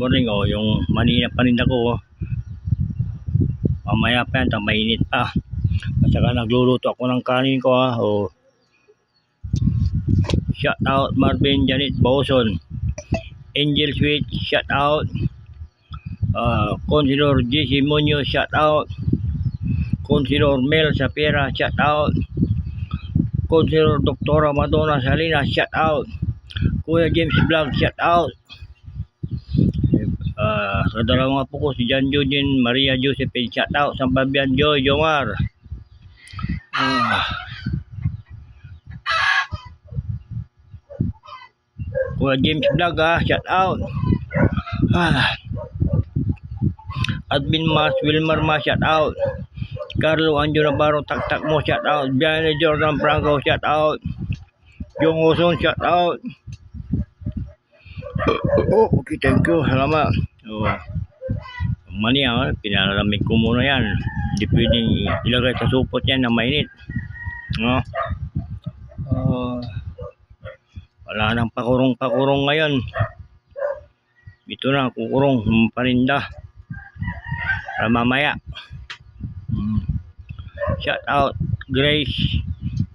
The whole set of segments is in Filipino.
morning oh, yung manina pa rin ako oh. Mamaya pa yan, mainit pa. At saka nagluluto ako ng kanin ko ah. Oh. Shout out Marvin Janet Bawson. Angel Sweet, shout out. Uh, Consilor JC Munoz, shout out. Consilor Mel Sapira, shout out. Consilor Doktora Madonna Salinas, shout out. Kuya James Vlog, shout out. Ah, sa ko, si John Maria Josephine, shout out. Sa Babian Joy, Jomar. Ah. Kuya James Vlog ah, shout out. Ah. Admin Mas Wilmar Mas, shout out. Carlo Anjo Navarro, tak tak mo, shout out. Bianca Jordan Franco, shout out. Jong Oson, shout out. Oh, okay, thank you. Salamat. Oh. Mani ah, pinalamig ko muna yan. Hindi pwedeng ilagay sa supot yan na mainit. No? Oh. wala nang pakurong-pakurong ngayon. Ito na, kukurong, parinda. Para mamaya. Hmm. Shout out, Grace.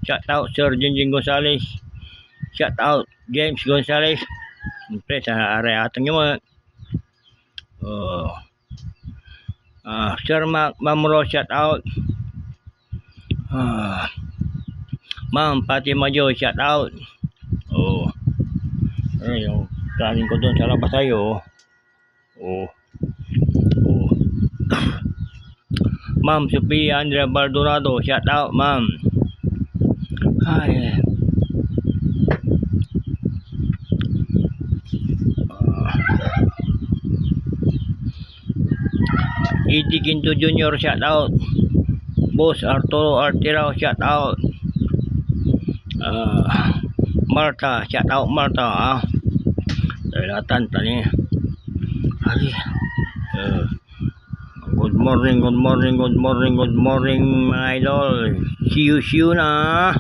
Shout out, Sir Jinjing Gonzales. Shout out, James Gonzales. Siyempre, sa area atang nyo mga. Oh. Ah, Sir Ma Ma'am Rose, shout out. Ah. Ma'am Fatima Jo, shout out. Oh. Ay, yung kanin ko doon sa labas tayo. Oh. Oh. Ma'am Sophia Andrea Baldonado, shout out, ma'am. Ay. Ah. Eddie Quinto Jr. shout out. Boss Arturo Artirao shout out. Ah, Marta shout out Marta ah. Dalatan tani. Ay. Uh, good morning, good morning, good morning, good morning mga idol. See you, see you na.